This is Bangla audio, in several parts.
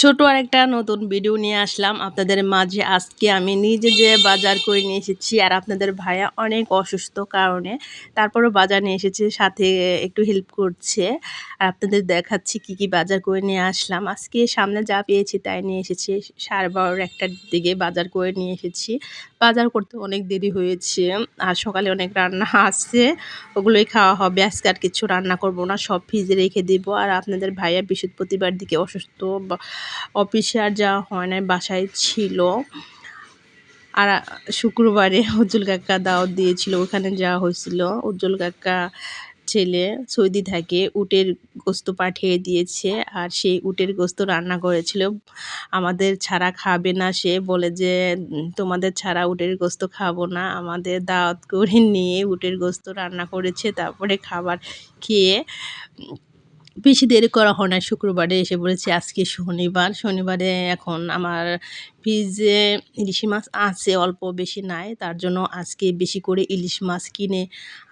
ছোট আরেকটা নতুন ভিডিও নিয়ে আসলাম। আপনাদের মাঝে আজকে আমি নিজে যে বাজার করে নিয়ে এসেছি, আর আপনাদের ভাইয়া অনেক অসুস্থ কারণে তারপরও বাজার নিয়ে এসেছে, সাথে একটু হেল্প করছে। আর আপনাদের দেখাচ্ছি কি কি বাজার করে নিয়ে আসলাম। আজকে সামনে যা পেয়েছি তাই নিয়ে এসেছি। সাড়ে বারোর একটার দিকে বাজার করে নিয়ে এসেছি। বাজার করতে অনেক দেরি হয়েছে, আর সকালে অনেক রান্না আছে, ওগুলোই খাওয়া হবে। আজকে আর কিছু রান্না করব না, সব ফ্রিজে রেখে দেবো। আর আপনাদের ভাইয়া বৃহস্পতিবার দিকে অসুস্থ অফিসে আর যাওয়া হয় না বাসায় ছিল। আর শুক্রবারে উজ্জ্বল কাকা দাওয়াত দিয়েছিল, ওখানে যাওয়া হয়েছিল। উজ্জ্বল কাকা ছেলে সৌদি থাকে, উটের গোস্ত পাঠিয়ে দিয়েছে আর সেই উটের গোস্ত রান্না করেছিল। আমাদের ছাড়া খাবে না সে, বলে যে, তোমাদের ছাড়া উটের গোস্ত খাব না, আমাদের দাওয়াত করে নিয়ে উটের গোস্ত রান্না করেছে, তারপরে খাবার খেয়ে বেশি দেরি করা হয় না শুক্রবারে এসে বলেছি, আজকে শনিবার। শনিবারে এখন আমার ফ্রিজে ইলিশ মাছ আছে, অল্প বেশি নাই। তার জন্য আজকে বেশি করে ইলিশ মাছ কিনে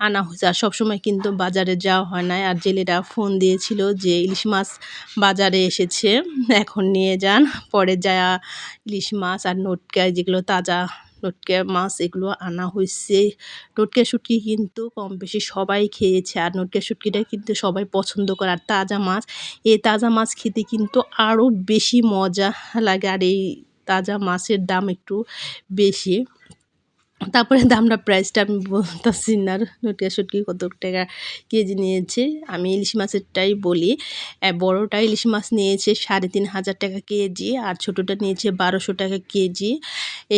আনা হয়েছে। আর সবসময় কিন্তু বাজারে যাওয়া হয় না আর জেলেরা ফোন দিয়েছিল যে, ইলিশ মাছ বাজারে এসেছে, এখন নিয়ে যান। পরে যা ইলিশ মাছ আর নোটকায় যেগুলো তাজা নটকে মাছ এগুলো আনা হয়েছে নটকে শুটকি কিন্তু কম বেশি সবাই খেয়েছে আর নটকে শুটকিটা কিন্তু সবাই পছন্দ করে। আর তাজা মাছ, এই তাজা মাছ খেতে কিন্তু আরও বেশি মজা লাগে আর এই তাজা মাছের দাম একটু বেশি। তারপরে দামটা প্রাইসটা আমি বলতেছি না, নটিয়া শুটকি কত টাকা কেজি নিয়েছে। আমি ইলিশ মাছেরটাই বলি বড়টা ইলিশ মাছ নিয়েছে সাড়ে তিন হাজার টাকা কেজি আর ছোটোটা নিয়েছে বারোশো টাকা কেজি।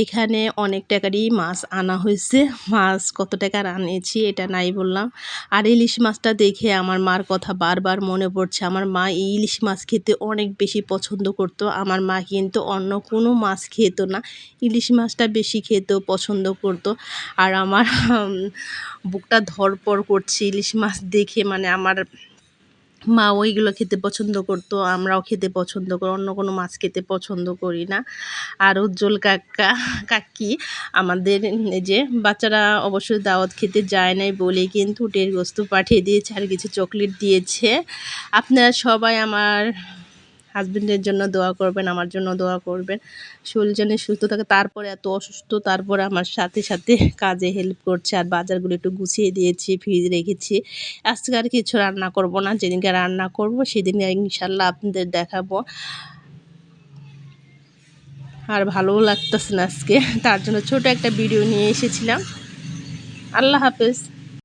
এখানে অনেক টাকারই মাছ আনা হয়েছে। মাছ কত টাকার আনিয়েছি এটা নাই বললাম। আর ইলিশ মাছটা দেখে আমার মার কথা বারবার মনে পড়ছে। আমার মা এই ইলিশ মাছ খেতে অনেক বেশি পছন্দ করতো। আমার মা কিন্তু অন্য কোনো মাছ খেত না। ইলিশ মাছটা বেশি খেতেও পছন্দ করতো। আর আমার বুকটা ধরপড় করছে, ইলিশ মাছ দেখে মানে আমার মা ওইগুলো খেতে পছন্দ করতো, আমরাও খেতে পছন্দ করি, অন্য কোনো মাছ খেতে পছন্দ করি না। আর উজ্জ্বল কাকা, কাকি, আমাদের যে বাচ্চারা অবশ্যই দাওয়াত খেতে যায় নাই বলে কিন্তু টের গোস্ত পাঠিয়ে দিয়েছে আর কিছু চকলেট দিয়েছে। আপনারা সবাই আমার হাজব্যান্ডের জন্য দোয়া করবেন, আমার জন্য দোয়া করবেন। শরীর যেন সুস্থ থাকে, তারপরে এত অসুস্থ, তারপরে আমার সাথে সাথে কাজে হেল্প করছে। আর বাজারগুলো একটু গুছিয়ে দিয়েছি ফ্রিজ রেখেছি। আজকে আর কিছু রান্না করব না, যেদিনকে রান্না করব সেদিন ইনশাল্লাহ আপনাদের দেখাবো। আর ভালোও লাগতেছে না আজকে, তার জন্য ছোট একটা ভিডিও নিয়ে এসেছিলাম। আল্লাহ হাফেজ।